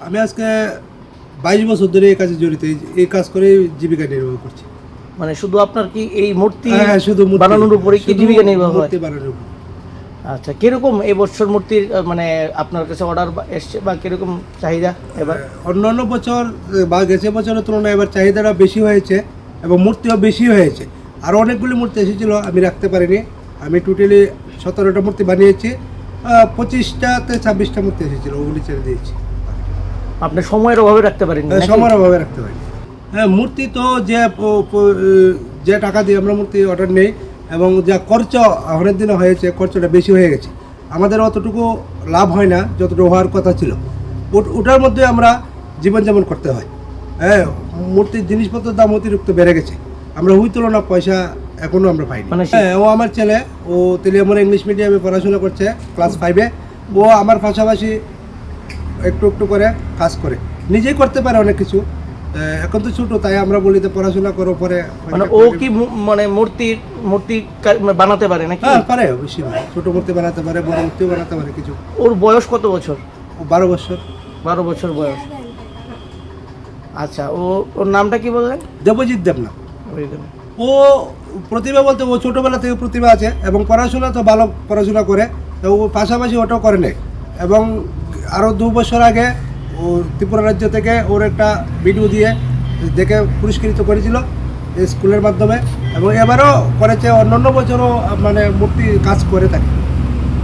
আমি আজকে বাইশ বছর ধরে এই কাজে জড়িত এই- কাজ করে জীবিকা নির্বাহ করছি। মানে শুধু আপনার কি এই মূর্তি হ্যাঁ, শুধু বানানোর উপরে কি জীবিকা নির্বাহ হয়? বানানোর উপর। আচ্ছা কীরকম এই বছর মূর্তির মানে আপনার কাছে অর্ডার এসছে বা কীরকম চাহিদা এবার? অন্যান্য বছর বা গেছে বছরের তুলনায় এবার চাহিদাটা বেশি হয়েছে এবং মূর্তিও বেশি হয়েছে। আরও অনেকগুলি মূর্তি এসেছিল আমি রাখতে পারিনি। আমি টোটালি সতেরোটা মূর্তি বানিয়েছি পঁচিশটাতে ছাব্বিশটা মূর্তি এসেছিল ওগুলি ছেড়ে দিয়েছি। আপনি সময়ের অভাবে রাখতে পারেননি। হ্যাঁ, সময়ের অভাবে রাখতে পারি। হ্যাঁ মূর্তি তো যে যে টাকা দিয়ে আমরা মূর্তি অর্ডার নেই এবং যা খরচ অনেক দিনে হয়েছে খরচটা বেশি হয়ে গেছে আমাদের অতটুকু লাভ হয় না যতটুকু হওয়ার কথা ছিল। ওটার মধ্যে আমরা জীবনযাপন করতে হয়। হ্যাঁ মূর্তির জিনিসপত্রের দাম অতিরিক্ত বেড়ে গেছে। আমরা ওই তুলনা পয়সা এখনও আমরা পাইনি। মানে হ্যাঁ ও আমার ছেলে ও তেলিয়ামোড় ইংলিশ মিডিয়ামে পড়াশোনা করছে ক্লাস ফাইভে ও আমার পাশাপাশি একটু একটু করে কাজ করে। নিজেই করতে পারে অনেক কিছু। এখন তো ছোটো তাই আমরা বলি যে পড়াশোনা করো পরে মানে ও কি মানে মূর্তি মূর্তি মানে বানাতে পারে নাকি? হ্যাঁ পারে অবশ্যই ছোটো মূর্তি বানাতে পারে বড় মূর্তিও বানাতে পারে কিছু। ওর বয়স কত বছর? ও বারো বছর। বারো বছর বয়স। আচ্ছা ও ওর নামটা কি বললেন? দেবজিৎ দেবনা ও প্রতিভা বলতে ও ছোটোবেলা থেকে প্রতিভা আছে এবং পড়াশোনা তো ভালো পড়াশোনা করে। ও পাশাপাশি ওটাও করে নেয়। এবং আরও দু বছর আগে ও ত্রিপুরা রাজ্য থেকে ওর একটা ভিডিও দিয়ে দেখে পুরস্কৃত করেছিল স্কুলের মাধ্যমে এবং এবারও করেছে অন্যান্য বছরও মানে মূর্তি কাজ করে থাকে।